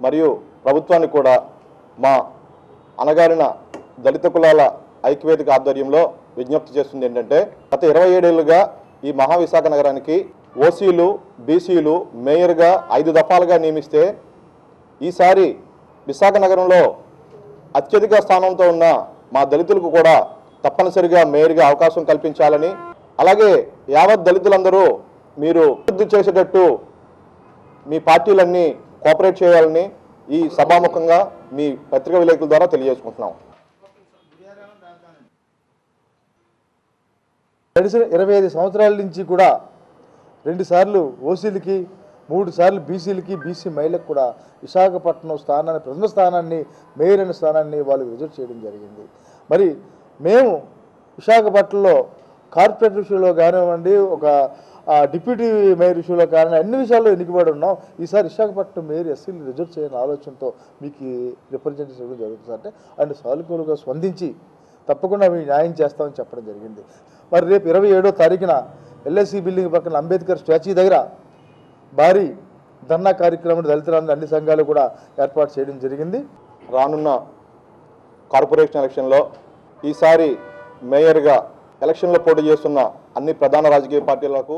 మరియు ప్రభుత్వాన్ని కూడా మా అనగారిన దళిత కులాల ఐక్యవేదిక ఆధ్వర్యంలో విజ్ఞప్తి చేస్తుంది ఏంటంటే గత ఇరవై ఏడేళ్ళుగా ఈ మహావిశాఖ నగరానికి ఓసీలు బీసీలు మేయర్గా ఐదు దఫాలుగా నియమిస్తే ఈసారి విశాఖ నగరంలో అత్యధిక స్థానంతో ఉన్న మా దళితులకు కూడా తప్పనిసరిగా మేయర్గా అవకాశం కల్పించాలని అలాగే యావత్ దళితులందరూ మీరు అభివృద్ధి చేసేటట్టు మీ పార్టీలన్నీ కోఆపరేట్ చేయాలని ఈ సభాముఖంగా మీ పత్రికా విలేకరుల ద్వారా తెలియజేసుకుంటున్నాం. గడిచిన ఇరవై ఐదు సంవత్సరాల నుంచి కూడా రెండుసార్లు ఓసీలకి మూడు సార్లు బీసీలకి బీసీ మహిళలకు కూడా విశాఖపట్నం స్థానాన్ని ప్రథమ స్థానాన్ని మేయర్ అనే స్థానాన్ని వాళ్ళు రిజర్వ్ చేయడం జరిగింది. మరి మేము విశాఖపట్నంలో కార్పొరేట్ విషయంలో కానివ్వండి ఒక డిప్యూటీ మేయర్ విషయంలో కానీ అన్ని విషయాల్లో ఎన్నికబడి ఉన్నాం. ఈసారి విశాఖపట్నం మేయర్ ఎస్సీని రిజర్వ్ చేయని ఆలోచనతో మీకు రిప్రజెంటేషన్ ఇవ్వడం జరుగుతుంది అంటే ఆయన సానుకూలంగా స్పందించి తప్పకుండా మేము న్యాయం చేస్తామని చెప్పడం జరిగింది. మరి రేపు ఇరవై ఏడో తారీఖున ఎల్ఐసి బిల్డింగ్ పక్కన అంబేద్కర్ స్టాచ్యూ దగ్గర భారీ ధర్నా కార్యక్రమం దళితులందరూ అన్ని సంఘాలు కూడా ఏర్పాటు చేయడం జరిగింది. రానున్న కార్పొరేషన్ ఎలక్షన్లో ఈసారి మేయర్గా ఎలక్షన్లో పోటీ చేస్తున్న అన్ని ప్రధాన రాజకీయ పార్టీలకు